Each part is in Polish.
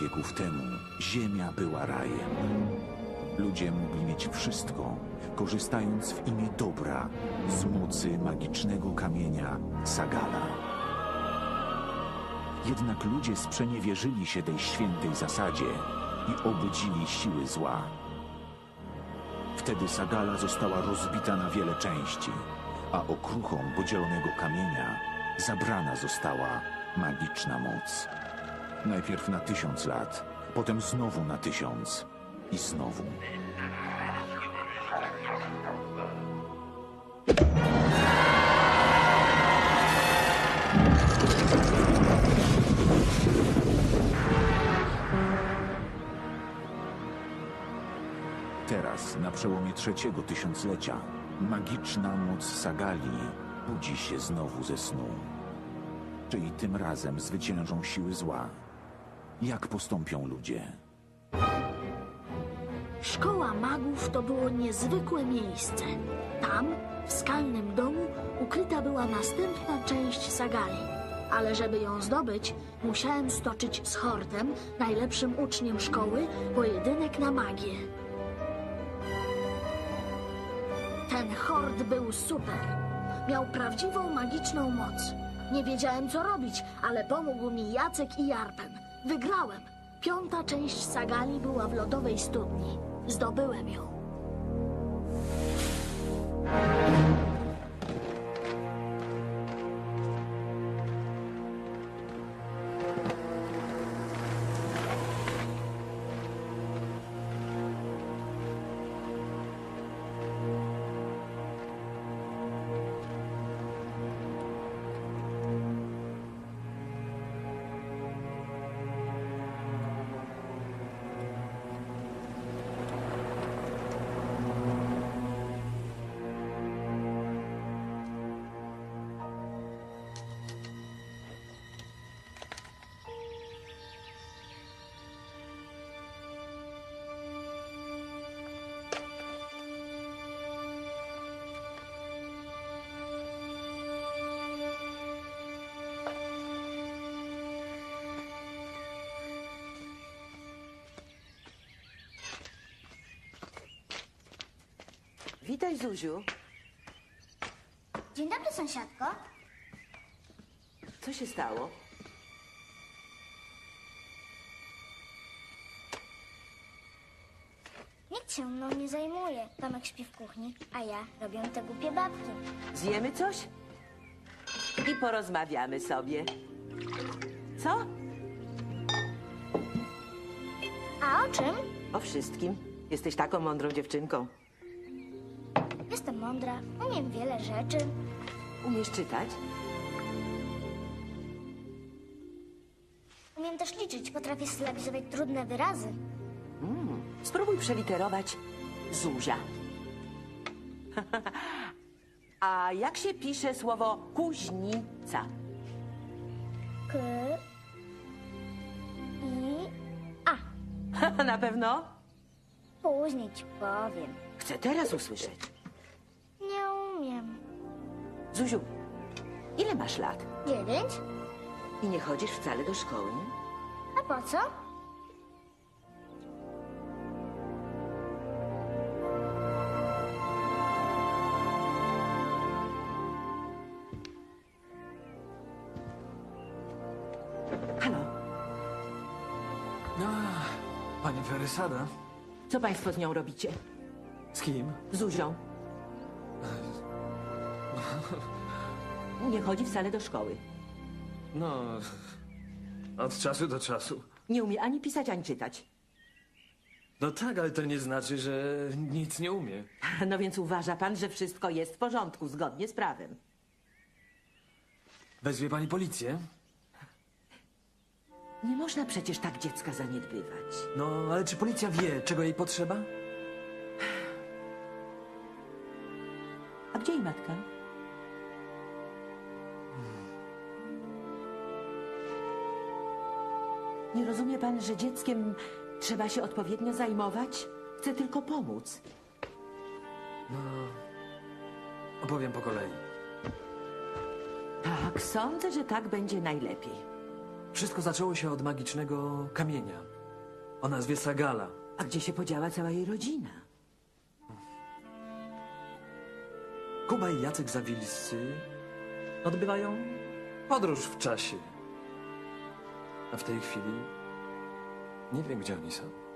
wieków temu ziemia była rajem. Ludzie mogli mieć wszystko, korzystając w imię dobra z mocy magicznego kamienia Sagala. Jednak ludzie sprzeniewierzyli się tej świętej zasadzie i obudzili siły zła. Wtedy Sagala została rozbita na wiele części, a okruchom podzielonego kamienia zabrana została magiczna moc. Najpierw na tysiąc lat, potem znowu na tysiąc i znowu. Teraz, na przełomie trzeciego tysiąclecia, magiczna moc Sagali budzi się znowu ze snu. Czy i tym razem zwyciężą siły zła? Jak postąpią ludzie? Szkoła magów to było niezwykłe miejsce. Tam, w skalnym domu, ukryta była następna część Sagali. Ale żeby ją zdobyć, musiałem stoczyć z Hordem, najlepszym uczniem szkoły, pojedynek na magię. Ten Hord był super. Miał prawdziwą magiczną moc. Nie wiedziałem, co robić, ale pomógł mi Jacek i Jarpen. Wygrałem. Piąta część Sagali była w lodowej studni. Zdobyłem ją. Witaj, Zuziu. Dzień dobry, sąsiadko. Co się stało? Nikt się mną nie zajmuje. Tomek śpi w kuchni, a ja robię te głupie babki. Zjemy coś? I porozmawiamy sobie. Co? A o czym? O wszystkim. Jesteś taką mądrą dziewczynką. Mądra, umiem wiele rzeczy. Umiesz czytać? Umiem też liczyć, potrafię sylabizować trudne wyrazy. Spróbuj przeliterować Zuzia. A jak się pisze słowo kuźnica? K... I... A. Na pewno? Później ci powiem. Chcę teraz usłyszeć. Zuziu, ile masz lat? Dziewięć? I nie chodzisz wcale do szkoły? A po co? Halo, A, pani Ferysada? co państwo z nią robicie? Z kim? Z Zuzią. Nie chodzi wcale do szkoły. No, od czasu do czasu. Nie umie ani pisać, ani czytać. No tak, ale to nie znaczy, że nic nie umie. No więc uważa pan, że wszystko jest w porządku, zgodnie z prawem. Wezwie pani policję? Nie można przecież tak dziecka zaniedbywać. No, ale czy policja wie, czego jej potrzeba? A gdzie jej matka? Nie rozumie pan, że dzieckiem trzeba się odpowiednio zajmować? Chcę tylko pomóc. Opowiem po kolei. Tak, sądzę, że tak będzie najlepiej. Wszystko zaczęło się od magicznego kamienia o nazwie Sagala. A gdzie się podziała cała jej rodzina? Kuba i Jacek Zawilscy odbywają podróż w czasie. A w tej chwili nie wiem, gdzie oni są.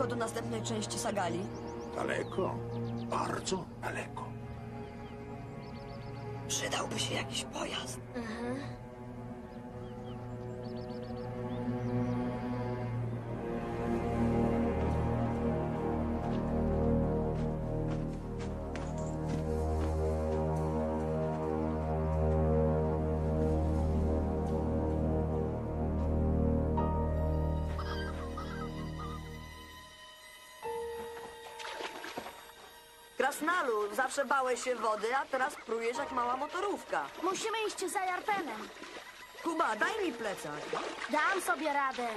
Daleko do następnej części Sagali? Daleko, bardzo daleko. Przydałby się jakiś pojazd. Krasnalu, zawsze bałeś się wody, a teraz prujesz jak mała motorówka. Musimy iść za Jarpenem. Kuba, daj mi plecak. Dam sobie radę.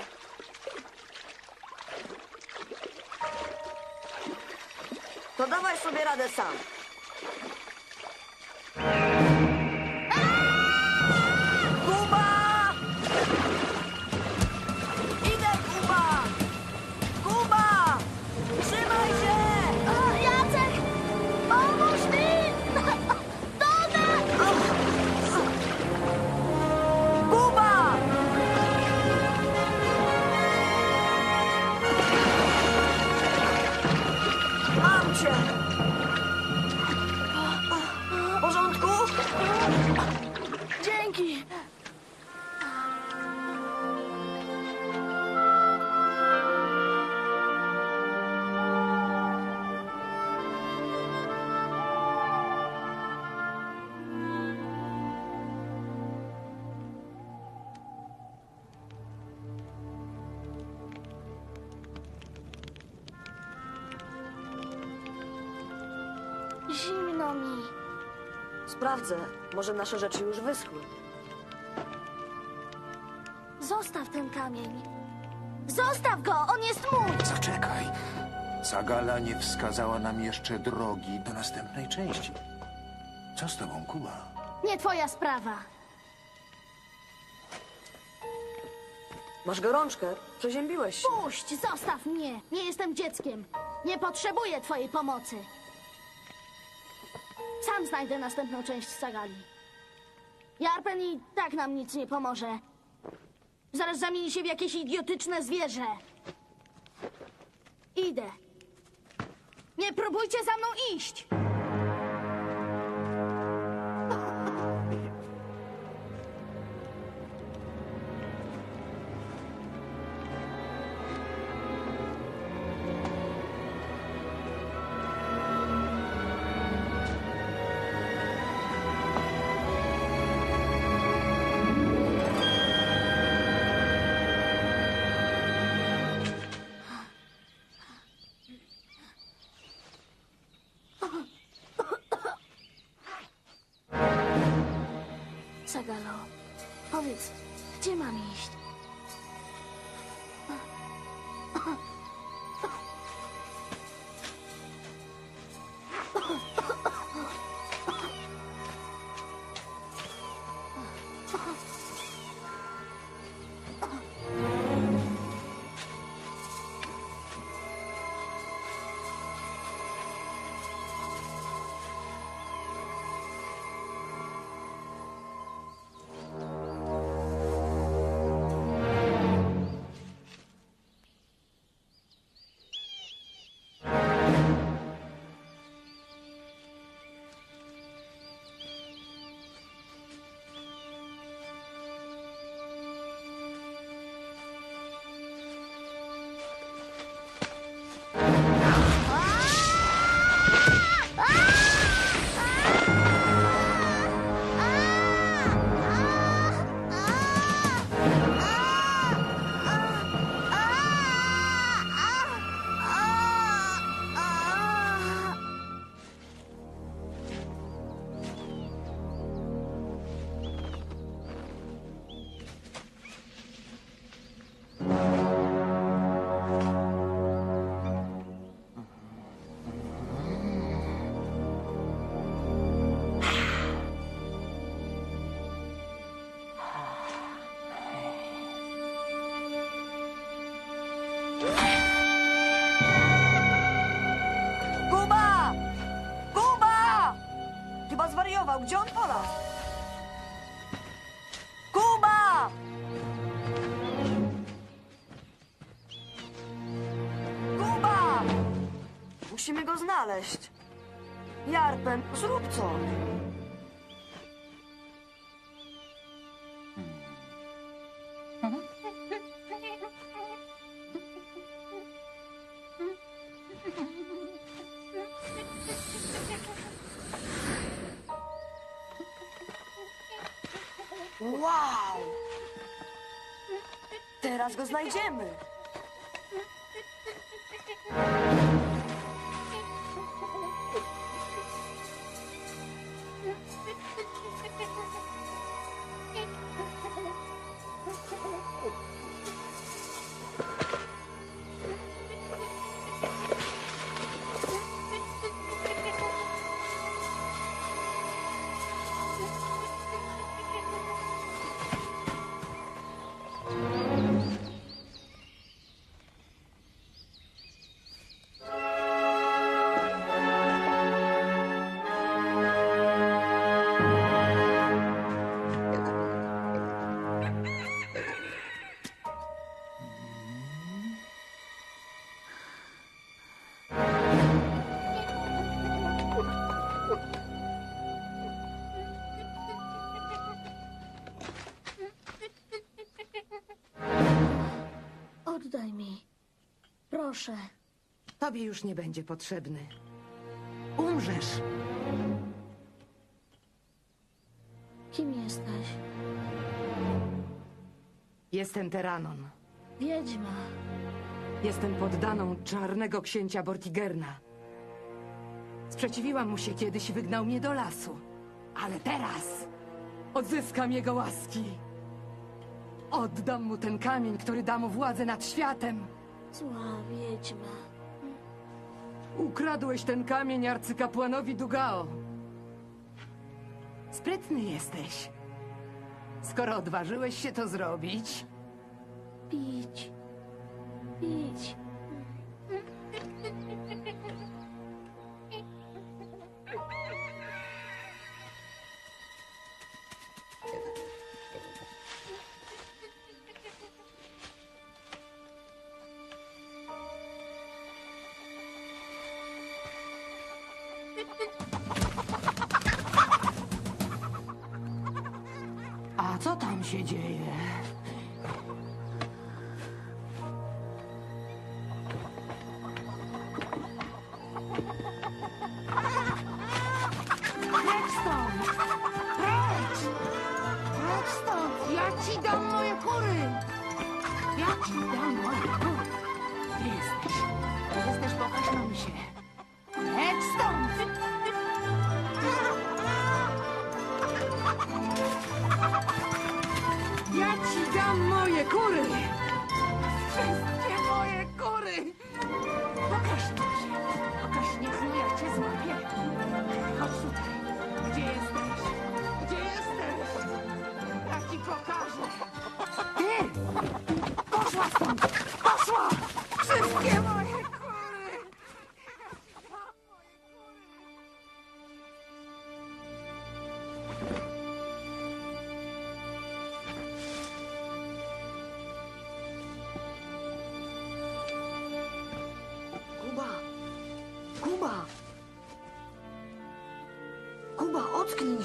To dawaj sobie radę sam. Sprawdzę. Może nasze rzeczy już wyschły. Zostaw ten kamień. Zostaw go! On jest mój! Zaczekaj. Sagala nie wskazała nam jeszcze drogi do następnej części. Co z tobą, Kuba? Nie twoja sprawa. Masz gorączkę? Przeziębiłeś się. Puść! Zostaw mnie! Nie jestem dzieckiem. Nie potrzebuję twojej pomocy. Sam znajdę następną część Sagali. Jarpen i tak nam nic nie pomoże. Zaraz zamieni się w jakieś idiotyczne zwierzę. Idę. Nie próbujcie za mną iść! Mam iść? Jarpen, zrób coś. Wow! Teraz go znajdziemy. Thank you. Proszę. Tobie już nie będzie potrzebny. Umrzesz. Kim jesteś? Jestem Teranon. Wiedźma. Jestem poddaną czarnego księcia Bortigerna. Sprzeciwiłam mu się kiedyś i wygnał mnie do lasu. Ale teraz odzyskam jego łaski. Oddam mu ten kamień, który da mu władzę nad światem. Zła wiedźma. Ukradłeś ten kamień arcykapłanowi Dugao. Sprytny jesteś. Skoro odważyłeś się to zrobić, Pić. Pić.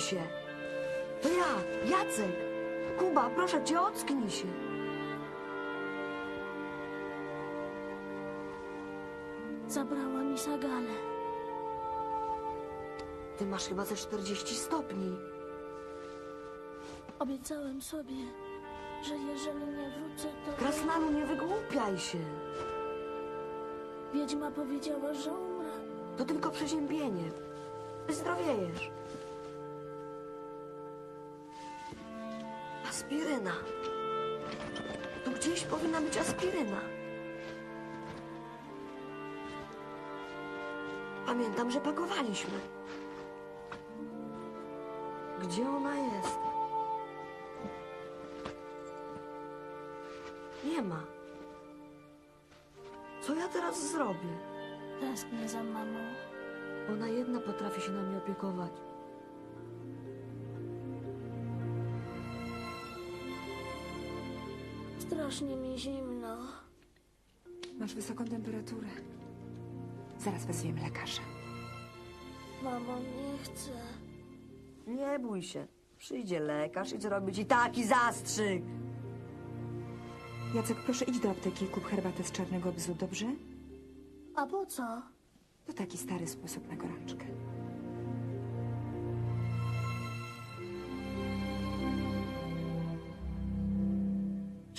Się! To ja, Jacek! Kuba, proszę cię, ocknij się! Zabrała mi Sagalę. Ty masz chyba ze 40 stopni. Obiecałem sobie, że jeżeli nie wrócę, to... Krasnalu, nie wygłupiaj się. Wiedźma powiedziała, że umrę. To tylko przeziębienie. Wyzdrowiejesz. Aspiryna. Tu gdzieś powinna być aspiryna. Pamiętam, że pakowaliśmy. Gdzie ona jest? Nie ma. Co ja teraz zrobię? Tęsknię za mamą. Ona jedna potrafi się nami opiekować. Strasznie mi zimno. Masz wysoką temperaturę. Zaraz wezwiemy lekarza. Mamo, nie chcę. Nie bój się. Przyjdzie lekarz i zrobi ci taki zastrzyk. Jacek, proszę idź do apteki i kup herbatę z czarnego bzu, dobrze? A po co? To taki stary sposób na gorączkę.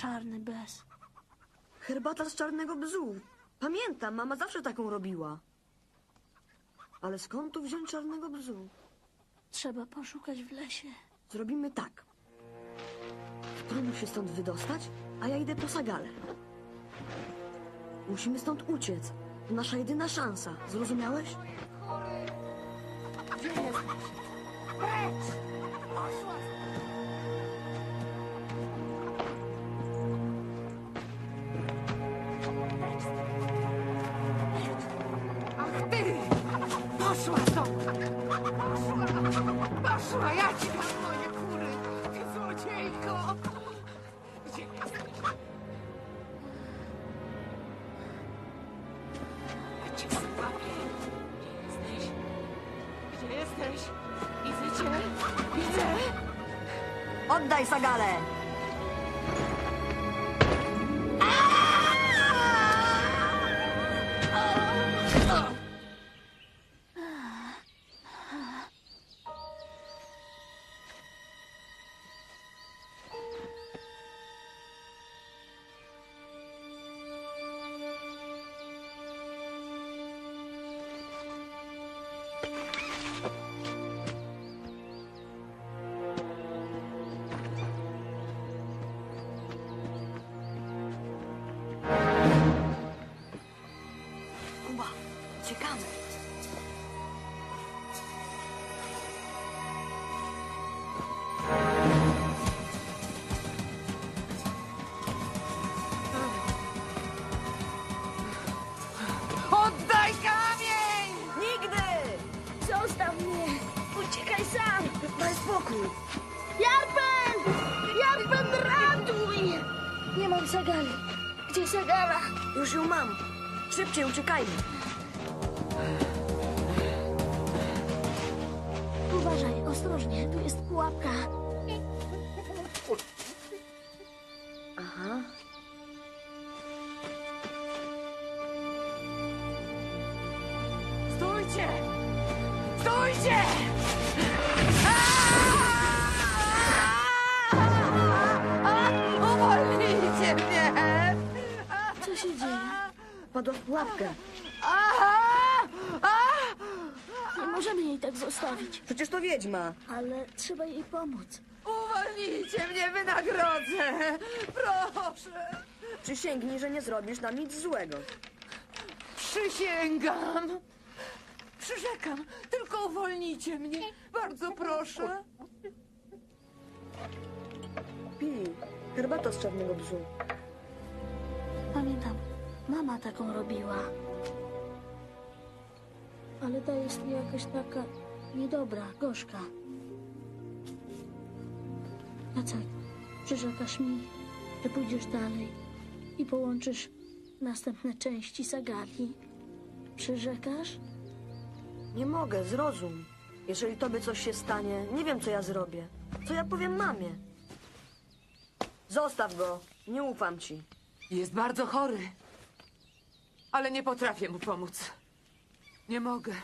Czarny bez. Herbata z czarnego bzu. Pamiętam, mama zawsze taką robiła. Ale skąd tu wziąć czarnego bzu? Trzeba poszukać w lesie. Zrobimy tak. Spróbuj się stąd wydostać, a ja idę po Sagalę. Musimy stąd uciec. To nasza jedyna szansa. Zrozumiałeś? Ach Poszła stąd! Poszła! Poszła! Ja ci dam moje kury! Ty złodziejko! Gdzie jesteś? Ja cię! Gdzie jesteś? Gdzie jesteś? Widzę cię! Widzę! Oddaj Sagalę! Sam! Daj spokój! Jarpen! Jarpen, ratuj! Nie mam Sagali. Gdzie Sagala? Już ją mam. Szybciej uciekajmy. Uważaj, ostrożnie, tu jest pułapka. Aha. Pułapkę. Nie możemy jej tak zostawić, Przecież to wiedźma. ale trzeba jej pomóc. Uwolnijcie mnie, wynagrodzę! Proszę! Przysięgnij, że nie zrobisz nam nic złego. Przysięgam! Przyrzekam, tylko uwolnijcie mnie. Bardzo proszę. Pij. Herbata z czarnego bzu. Pamiętam, mama taką robiła. Ale ta jest jakaś taka niedobra, gorzka. Jacek, przyrzekasz mi, że pójdziesz dalej i połączysz następne części sagali? Przyrzekasz? Nie mogę, zrozum. Jeżeli tobie coś się stanie, nie wiem, co ja zrobię. Co ja powiem mamie? Zostaw go. Nie ufam ci. Jest bardzo chory. Ale nie potrafię mu pomóc. Nie mogę.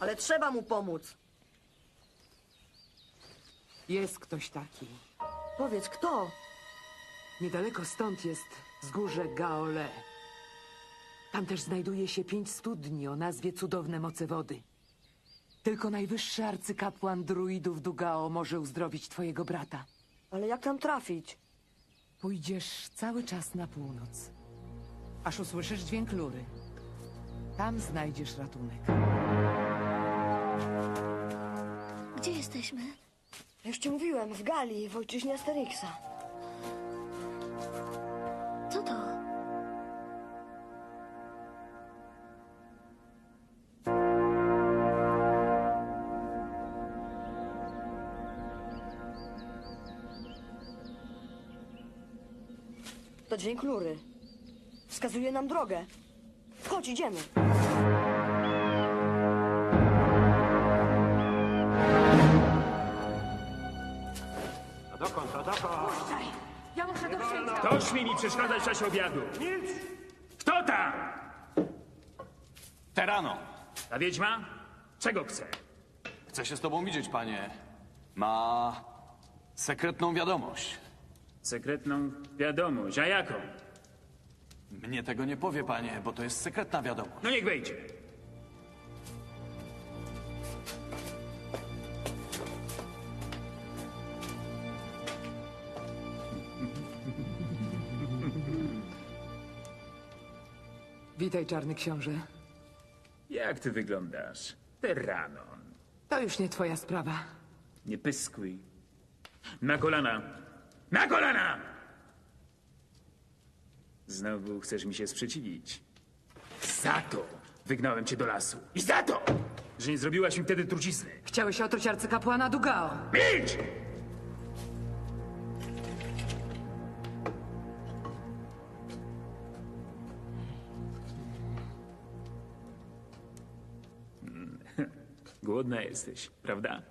Ale trzeba mu pomóc. Jest ktoś taki. Powiedz, kto? Niedaleko stąd jest wzgórze Gaole. Tam też znajduje się pięć studni o nazwie Cudowne Moce Wody. Tylko najwyższy arcykapłan druidów Dugao może uzdrowić twojego brata. Ale jak tam trafić? Pójdziesz cały czas na północ, aż usłyszysz dźwięk lury. Tam znajdziesz ratunek. Gdzie jesteśmy? Już ci mówiłem, w Galii, w ojczyźnie Asterixa. Co to? To dźwięk lury. Wskazuje nam drogę. Chodź, idziemy. A dokąd, a dokąd? Puszczaj! Ja muszę do księdza! To śmie mi przeszkadzać w czasie obiadu. Nic! Kto tam? Terano, Ta wiedźma? Czego chce? chcę się z tobą widzieć, panie. Ma sekretną wiadomość. Sekretną wiadomość. A jaką? Mnie tego nie powie, panie, bo to jest sekretna wiadomość. No niech wejdzie. Witaj, czarny książę. Jak ty wyglądasz? Terranon. To już nie twoja sprawa. Nie pyskuj. Na kolana! Na kolana! Znowu chcesz mi się sprzeciwić. Za to wygnałem cię do lasu. I za to, że nie zrobiłaś mi wtedy trucizny. Chciałeś otruć arcykapłana Dugao. Milcz! Głodna jesteś, prawda?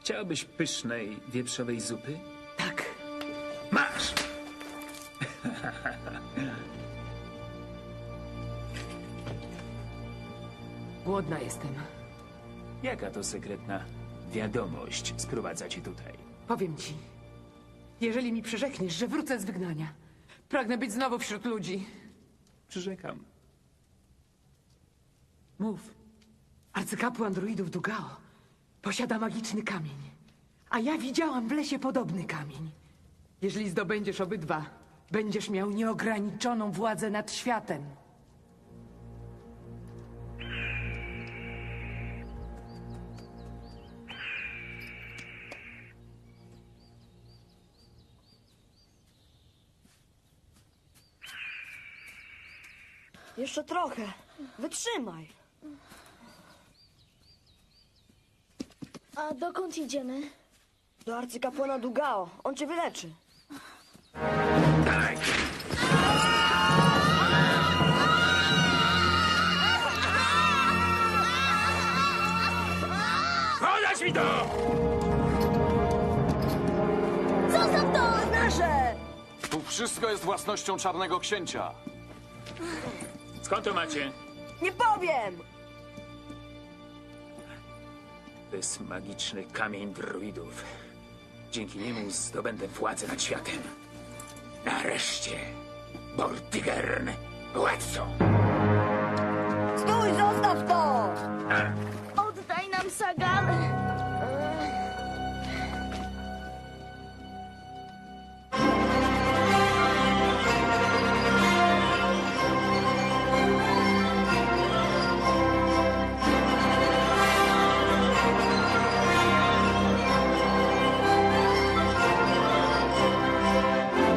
Chciałbyś pysznej wieprzowej zupy? Głodna jestem. Jaka to sekretna wiadomość sprowadza cię tutaj? Powiem ci. Jeżeli mi przyrzekniesz, że wrócę z wygnania, pragnę być znowu wśród ludzi. Przyrzekam. Mów. Arcykapłan druidów Dugao posiada magiczny kamień. A ja widziałam w lesie podobny kamień. Jeżeli zdobędziesz obydwa, będziesz miał nieograniczoną władzę nad światem. Jeszcze trochę. Wytrzymaj. A dokąd idziemy? Do arcykapłana Dugao. On cię wyleczy. Podać mi to! Zostaw to! Nasze! Tu wszystko jest własnością czarnego księcia. Skąd to macie? Nie powiem! To jest magiczny kamień druidów. Dzięki niemu zdobędę władzę nad światem. Nareszcie, Bortigern, władco! Stój, zostaw to! Oddaj nam Saga!